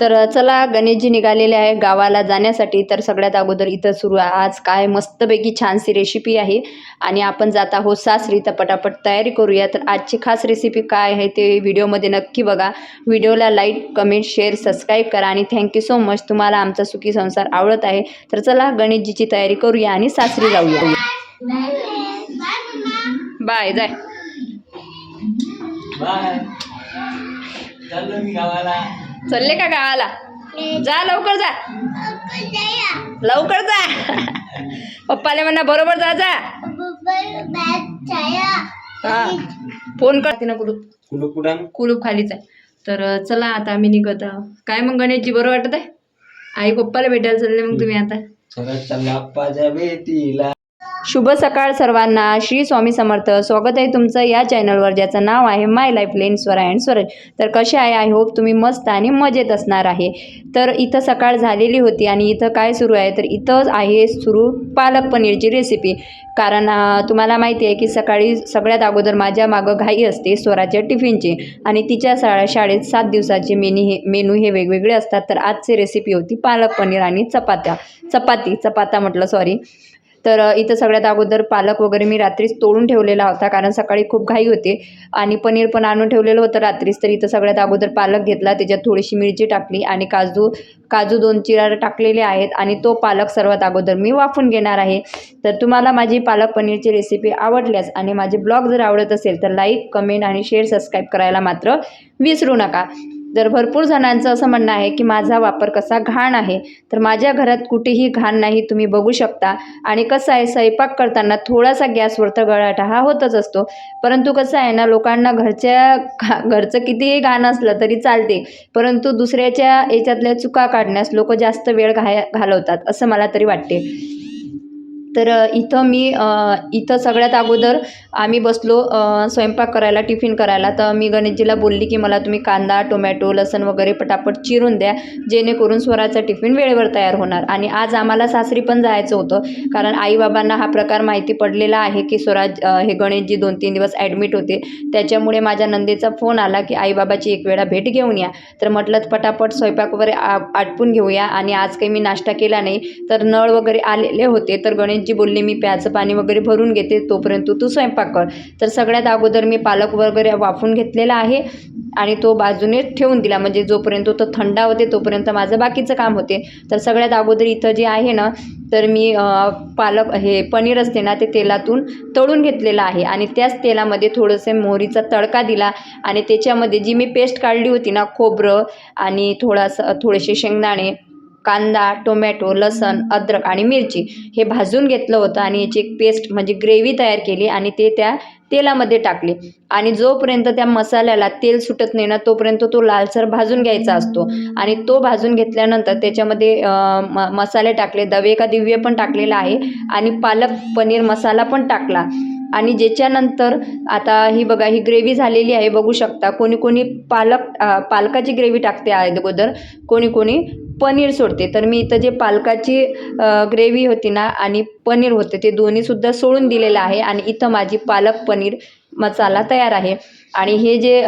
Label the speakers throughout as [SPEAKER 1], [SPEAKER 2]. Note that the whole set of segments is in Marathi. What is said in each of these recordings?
[SPEAKER 1] तर चला गणेशजी निघालेले आहे गावाला जाण्यासाठी. तर सगळ्यात अगोदर इथं सुरू आहे. आज काय मस्तपैकी छानशी रेसिपी आहे. आणि आपण जात आहोत सासरी. तर पटापट तयारी करूया. तर आजची खास रेसिपी काय आहे ते व्हिडिओमध्ये नक्की बघा. व्हिडिओला लाईक कमेंट शेअर सबस्क्राईब करा. आणि थँक्यू सो मच तुम्हाला आमचा सुखी संसार आवडत आहे. तर चला गणेशजीची तयारी करूया आणि सासरी जाऊया. बाय जाय.
[SPEAKER 2] बाय मी गावाला.
[SPEAKER 1] चालले का गावाला? जा लवकर जा. लवकर जा. पप्पाला म्हणा बरोबर जा जा. हा. फोन करते ना कुलूप कुलूप खालीच आहे. तर चला आता आम्ही निघत आहोत. काय मग गणेशजी बरं वाटत आहे आई पप्पाला भेटायला चालले मग तुम्ही आता. शुभ सकाळ सर्वांना. श्री स्वामी समर्थ. स्वागत आहे तुमचं या चॅनलवर ज्याचं नाव आहे my life lane Swara and Swaraj तर कसे आहे? आय होप तुम्ही मस्त आणि मजेत असणार आहे. तर इथं सकाळ झालेली होती आणि इथं काय सुरू आहे? तर इथं आहे सुरू पालक पनीरची रेसिपी कारण तुम्हाला माहिती आहे की सकाळी सगळ्यात अगोदर माझ्या मागं घाई असते स्वराच्या टिफिनची. आणि तिच्या शाळा शाळेत सात दिवसाचे मेनी हे मेनू हे वेगवेगळे असतात. तर आजची रेसिपी होती पालक पनीर आणि चपात्या. चपाती चपाता म्हटलं सॉरी तर इथं सगळ्यात अगोदर पालक वगैरे मी रात्रीच तोडून ठेवलेला होता कारण सकाळी खूप घाई होते. आणि पनीर पण आणून ठेवलेलं होतं रात्रीच तर इथं सगळ्यात अगोदर पालक घेतला त्याच्यात थोडीशी मिरची टाकली आणि काजू काजू दोन चिरा टाकलेले आहेत आणि तो पालक सर्वात अगोदर मी वाफून घेणार आहे. तर तुम्हाला माझी पालक पनीरची रेसिपी आवडल्यास आणि माझे ब्लॉग जर आवडत असेल तर लाईक कमेंट आणि शेअर सबस्क्राईब करायला मात्र विसरू नका. तर भरपूर जणांचं असं म्हणणं आहे की माझा वापर कसा घाण आहे तर माझ्या घरात कुठेही घाण नाही तुम्ही बघू शकता. आणि कसं आहे स्वयंपाक करताना थोडासा गॅसवर तर गळाटा हा होतच असतो. परंतु कसं आहे ना लोकांना घरच्या घा घरचं कितीही घाण असलं तरी चालते. परंतु दुसऱ्याच्या याच्यातल्या चुका काढण्यास लोक जास्त वेळ घाय घालवतात असं मला तरी वाटते. तर इथं मी इथं सगळ्यात अगोदर आम्ही बसलो स्वयंपाक करायला टिफिन करायला. तर मी गणेशजीला बोलली की मला तुम्ही कांदा टोमॅटो लसण वगैरे पटापट चिरून द्या जेणेकरून स्वराचा टिफिन वेळेवर तयार होणार. आणि आज आम्हाला सासरी पण जायचं होतं कारण आईबाबांना हा प्रकार माहिती पडलेला आहे की स्वराज हे गणेशजी दोन तीन दिवस ॲडमिट होते. त्याच्यामुळे माझ्या नंदेचा फोन आला की आईबाबाची एक वेळा भेट घेऊन या. तर म्हटलं पटापट स्वयंपाक वगैरे आ आटपून घेऊया. आणि आज काही मी नाश्ता केला नाही तर नळ वगैरे आलेले होते. तर गणेश गणेशजी बोलली मी प्याचं पाणी वगैरे भरून घेते तोपर्यंत तू स्वयंपाक कर. तर सगळ्यात अगोदर मी पालक वगैरे वाफून घेतलेला आहे आणि तो बाजूने ठेवून दिला. म्हणजे जोपर्यंत तो थंडा होते तोपर्यंत माझं बाकीचं काम होते. तर सगळ्यात अगोदर इथं जे आहे ना तर मी पालक हे पनीर असते ना ते तेलातून तळून घेतलेलं आहे. आणि त्याच तेलामध्ये थोडंसे मोहरीचा तडका दिला आणि त्याच्यामध्ये जी मी पेस्ट काढली होती ना खोबरं आणि थोडासा थोडेसे शेंगदाणे कांदा टोमॅटो लसण अद्रक आणि मिरची हे भाजून घेतलं होतं आणि याची एक पेस्ट म्हणजे ग्रेव्ही तयार केली आणि ते त्या तेलामध्ये टाकले. आणि जोपर्यंत त्या मसाल्याला तेल सुटत नाही ना तोपर्यंत तो लालसर भाजून घ्यायचा असतो. आणि तो भाजून घेतल्यानंतर त्याच्यामध्ये म मसाले टाकले दवे का दिव्य पण टाकलेला आहे आणि पालक पनीर मसाला पण टाकला. आणि ज्याच्यानंतर आता ही बघा ही ग्रेव्ही झालेली आहे बघू शकता. कोणी कोणी पालक पालकाची ग्रेव्ही टाकते अगोदर कोणी कोणी पनीर सोडते. तर मी इथं जे पालकाची ग्रेव्ही होती ना आणि पनीर होते ते दोन्हीसुद्धा सोडून दिलेलं आहे. आणि इथं माझी पालक पनीर मसाला तयार आहे. आणि हे जे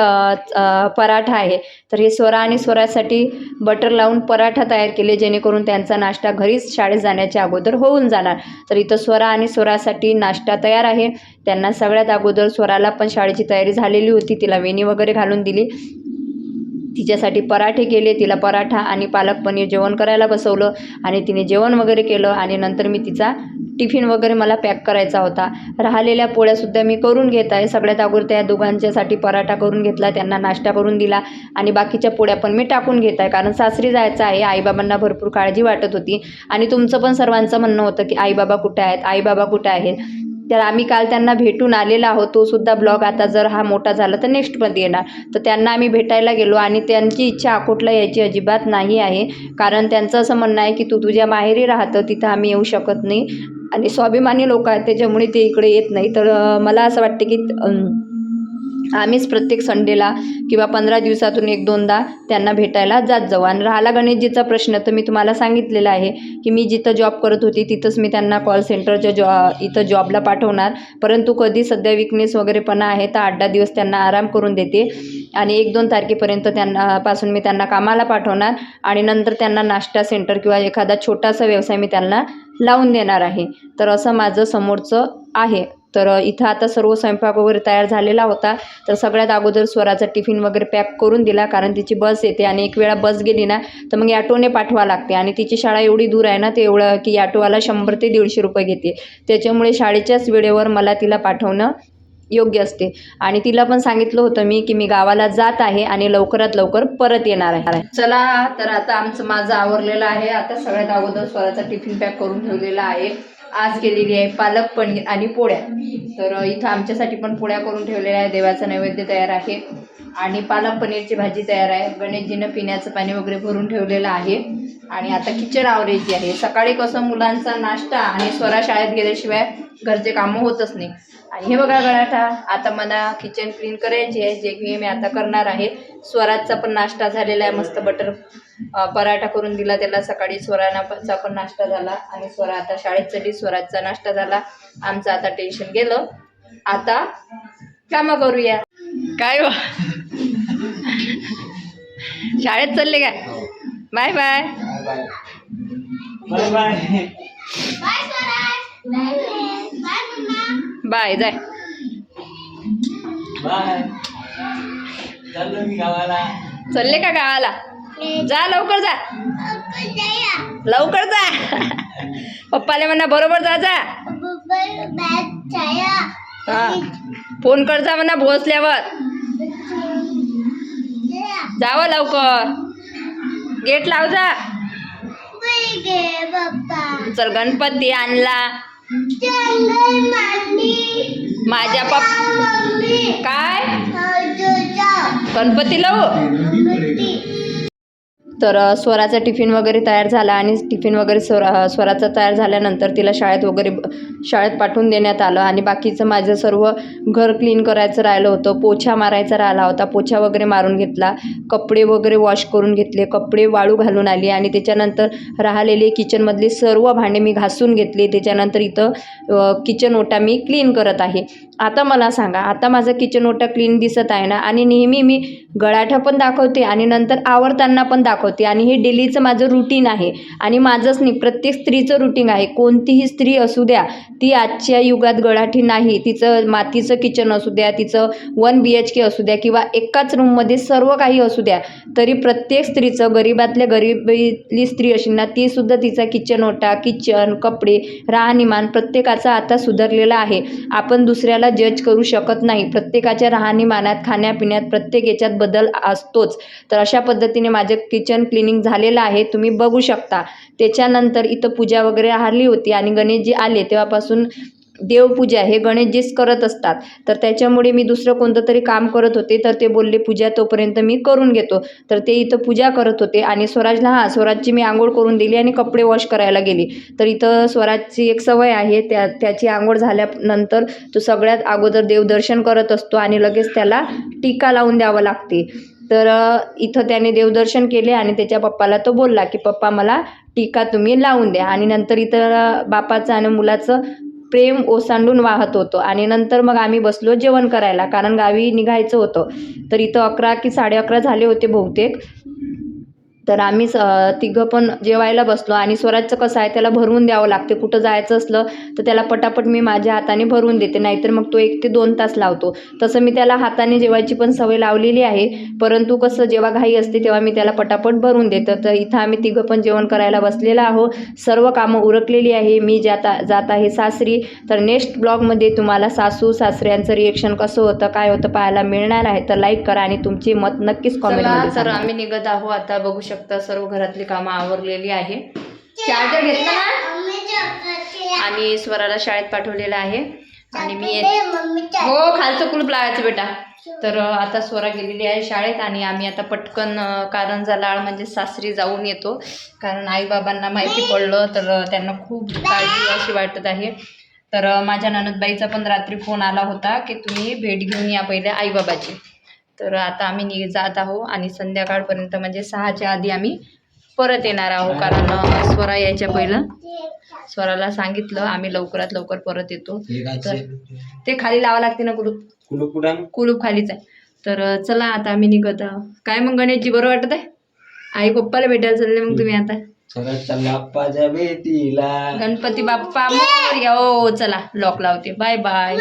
[SPEAKER 1] पराठा आहे तर हे स्वरा आणि स्वरासाठी बटर लावून पराठा तयार केले जेणेकरून त्यांचा नाश्ता घरीच शाळेत जाण्याच्या अगोदर होऊन जाणार. तर इथं स्वरा आणि स्वरासाठी नाश्ता तयार आहे. त्यांना सगळ्यात अगोदर स्वराला पण शाळेची तयारी झालेली होती. तिला वेणी वगैरे घालून दिली. तिच्यासाठी पराठे केले. तिला पराठा आणि पालक पनीर जेवण करायला बसवलं आणि तिने जेवण वगैरे केलं आणि नंतर मी तिचा टिफिन वगैरे मला पॅक करायचा होता. राहिलेल्या पोळ्यासुद्धा मी करून घेत आहे. सगळ्यात अगोदर त्या दोघांच्यासाठी पराठा करून घेतला त्यांना नाश्ता करून दिला आणि बाकीच्या पोळ्या पण मी टाकून घेत आहे. कारण सासरी जायचं आहे आईबाबांना भरपूर काळजी वाटत होती. आणि तुमचं पण सर्वांचं म्हणणं होतं की आईबाबा कुठे आहेत? आईबाबा कुठे आहेत? तर आम्ही काल त्यांना भेटून आलेला आहोत. तो सुद्धा ब्लॉग आता जर हा मोठा झाला तर नेक्स्टमध्ये येणार. तर त्यांना आम्ही भेटायला गेलो आणि त्यांची इच्छा अकोटला यायची अजिबात नाही आहे. कारण त्यांचं असं म्हणणं आहे की तू तुझ्या माहेरी राहतं तिथं आम्ही येऊ शकत नाही. आणि स्वाभिमानी लोक आहेत त्याच्यामुळे ते इकडे येत नाही. तर मला असं वाटते की आम्हीच प्रत्येक संडेला किंवा पंधरा दिवसातून एक दोनदा त्यांना भेटायला जात जाऊ. आणि राहिला गणेशजीचा प्रश्न तर मी तुम्हाला सांगितलेला आहे की मी जिथं जॉब करत होती तिथंच मी त्यांना कॉल सेंटरच्या जॉ इथं जॉबला पाठवणार. परंतु कधी सध्या विकनेस वगैरेपणा आहे तर आठ दहा दिवस त्यांना आराम करून देते. आणि एक दोन तारखेपर्यंत त्यांना पासून मी त्यांना कामाला पाठवणार. आणि नंतर त्यांना नाश्ता सेंटर किंवा एखादा छोटासा व्यवसाय मी त्यांना लावून देणार आहे. तर असं माझं समोरचं आहे. तर इथं आता सर्व स्वयंपाक वगैरे तयार झालेला होता. तर सगळ्यात अगोदर स्वराचा टिफिन वगैरे पॅक करून दिला कारण तिची बस येते आणि एक वेळा बस गेली ना तर मग ॲटोने पाठवा लागते. आणि तिची शाळा एवढी दूर आहे ना ते एवढं की ॲटोवाला शंभर ते दीडशे रुपये घेते. त्याच्यामुळे शाळेच्याच वेळेवर मला तिला पाठवणं योग्य असते. आणि तिला पण सांगितलं होतं मी की मी गावाला जात आहे आणि लवकरात लवकर परत येणार आहे. चला तर आता आमचं माझं आवरलेलं आहे. आता सगळ्यात अगोदर स्वराचा टिफिन पॅक करून ठेवलेला आहे. आज केलेली आहे पालक पनीर आणि पोळ्या. तर इथं आमच्यासाठी पण पोळ्या करून ठेवलेल्या आहे देवाचा नैवेद्य तयार आहे. आणि पालक पनीरची भाजी तयार आहे. गणेशजीनं पिण्याचं पाणी वगैरे भरून ठेवलेलं आहे. आणि आता किचन आवरायची आहे. सकाळी कसं मुलांचा नाश्ता आणि स्वरा शाळेत गेल्याशिवाय घरचे कामं होतच नाही. आणि हे बघा गळाठा आता मला किचन क्लीन करायची आहे. जे की मी आता करणार आहे. स्वराजचा पण नाश्ता झालेला आहे. मस्त बटर पराठा करून दिला त्याला. सकाळी स्वरानाचा पण नाश्ता झाला आणि स्वरा आता शाळेत चढली स्वराजचा नाश्ता झाला. आमचं आता टेन्शन गेलं. आता कामं करूया. काय हो शाळेत चालले काय? Bye bye.
[SPEAKER 2] Bye bye.
[SPEAKER 1] Bye जाय.
[SPEAKER 2] बाय. चाललो मी गावाला.
[SPEAKER 1] चालले का गावाला? जा लवकर जा. लवकर जा. पप्पाला म्हणा बरोबर जा जा. हा. फोन कर जा म्हणा पोहोचल्यावर जावं लवकर. गेट लाव जा. चल गणपती आणला. माझ्या पप काय? गणपती. लावू तर स्वराचा टिफिन वगैरे तयार झाला आणि टिफिन वगैरे स्वरा स्वराचा तयार झाल्यानंतर तिला शाळेत वगैरे शाळेत पाठवून देण्यात आलं आणि बाकीचं माझं सर्व घर क्लीन करायचं राहिलं होतं. पोछा मारायचा राहिला होता. पोछा वगैरे मारून घेतला. कपडे वगैरे वॉश करून घेतले. कपडे वाळू घालून आली आणि त्याच्यानंतर राहिलेले किचनमधले सर्व भांडे मी घासून घेतले. त्याच्यानंतर इथं किचन ओटा मी क्लीन करत आहे. आता मला सांगा आता माझं किचन ओटा क्लीन दिसत आहे ना? आणि नेहमी मी गळाठा पण दाखवते आणि नंतर आवरताना पण दाखवते. आणि हे डेलीचं माझं रुटीन आहे. आणि माझंच नाही प्रत्येक स्त्रीचं रुटीन आहे. कोणतीही स्त्री असू द्या ती आजच्या युगात गळाठी नाही. तिचं मातीचं किचन असू द्या तिचं वन बी एच के असू द्या किंवा एकाच रूममध्ये सर्व काही असू द्या तरी प्रत्येक स्त्रीचं गरीबातल्या गरिबीतली स्त्री अशी ना तीसुद्धा तिचा किचन ओटा किचन कपडे राहणीमान प्रत्येकाचा आता सुधारलेला आहे. आपण दुसऱ्याला जज करू शकत नाही. प्रत्येकाच्या राहणीमानात खाण्यापिण्यात प्रत्येक याच्यात बदल असतोच. तर अशा पद्धतीने माझं किचन क्लिनिंग झालेलं आहे तुम्ही बघू शकता. त्याच्यानंतर इथं पूजा वगैरे हरली होती आणि गणेशजी आले तेव्हापासून देवपूजा हे गणेशजीच करत असतात. तर त्याच्यामुळे मी दुसरं कोणतं तरी काम करत होते तर ते बोलले पूजा तोपर्यंत मी करून घेतो. तर ते इथं पूजा करत होते आणि स्वराजला हां स्वराजची मी आंघोळ करून दिली आणि कपडे वॉश करायला गेली. तर इथं स्वराजची एक सवय आहे त्या त्याची आंघोळ झाल्यानंतर तो सगळ्यात अगोदर देवदर्शन करत असतो आणि लगेच त्याला टीका लावून द्यावं लागते. तर इथं त्याने देवदर्शन केले आणि त्याच्या पप्पाला तो बोलला की पप्पा मला टीका तुम्ही लावून द्या. आणि नंतर इथं बापाचं आणि मुलाचं प्रेम ओसांडून वाहत होतं. आणि नंतर मग आम्ही बसलो जेवण करायला कारण गावी निघायचं होतं. तर इथं अकरा की साडे अकरा झाले होते बहुतेक. तर आम्ही स तिघं पण जेवायला बसलो आणि स्वराजचं कसं आहे त्याला भरवून द्यावं लागते. कुठं जायचं असलं तर त्याला पटापट मी माझ्या हाताने भरवून देते नाहीतर मग तो एक ते दोन तास लावतो. तसं मी त्याला हाताने जेवायची पण सवय लावलेली आहे. परंतु कसं जेव्हा घाई असते तेव्हा मी त्याला पटापट भरून देतो. तर इथं आम्ही तिघं पण जेवण करायला बसलेलं आहो सर्व कामं उरकलेली आहे. मी जाता जात आहे सासरी. तर नेक्स्ट ब्लॉगमध्ये तुम्हाला सासू सासऱ्यांचं रिएक्शन कसं होतं काय होतं पाहायला मिळणार आहे. तर लाईक करा आणि तुमची मत नक्कीच कॉमेंटमध्ये तर आम्ही निघत आहो आता बघू शकता सर्व घरातली कामं आवरलेली आहे. चार्जर घेतला ना? आणि स्वराला शाळेत पाठवलेलं आहे. आणि मी हो खालचं कुलूप लावायचं बेटा. तर आता स्वरा गेलेली आहे शाळेत आणि आम्ही आता पटकन कारंजा लाळ म्हणजे सासरी जाऊन येतो. कारण आईबाबांना माहिती पडलं तर त्यांना खूप काळजी अशी वाटत आहे.
[SPEAKER 3] तर माझ्या ननदबाईचा पण रात्री फोन आला होता की तुम्ही भेट घेऊन या पहिले आईबाबाची. तर आता आम्ही नि जात आहो आणि संध्याकाळपर्यंत म्हणजे सहाच्या आधी आम्ही परत येणार आहो कारण स्वरा यायच्या पहिलं. स्वराला सांगितलं आम्ही लवकरात लवकर परत येतो. तर ते खाली लावा लागते ना कुलूप?
[SPEAKER 2] कुलूप कुठं?
[SPEAKER 3] कुलूप खालीच आहे. तर चला आता आम्ही निघत आहो काय मग गणेशजी बरं वाटत आहे? आई पप्पाला भेटायला चालले मग तुम्ही आता?
[SPEAKER 2] भेटीला.
[SPEAKER 3] गणपती बाप्पा मोरया. ओ चला लॉक लावते. Bye bye